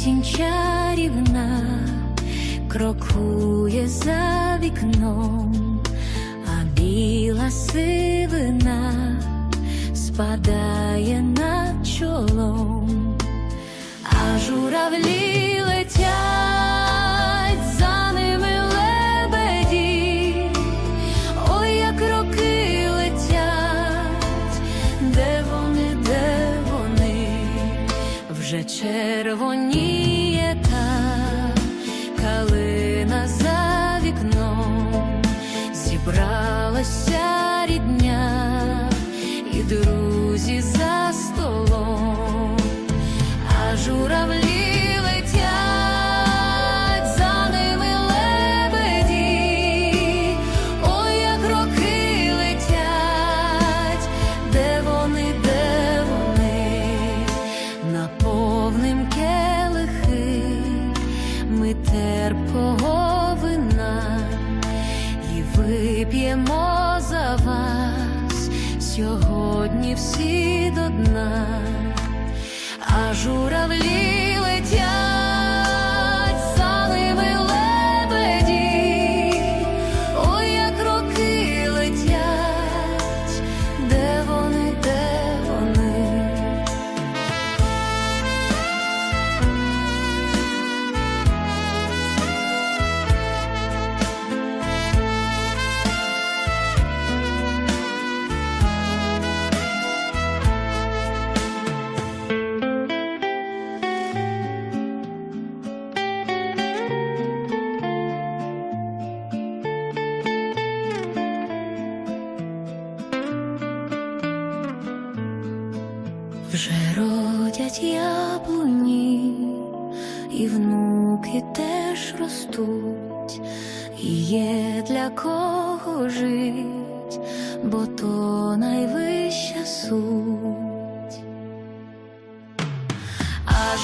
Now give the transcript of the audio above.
Осінь чарівна крокує за вікном, а біла сивина спадає над чолом, а журавлі червоніє та калина за вікном, зібралася рідня і друзі за вип'ємо за вас. Сьогодні всі до дна, а журавлі Вже родять яблуні, і внуки теж ростуть, і є для кого жить, бо то найвища суть. А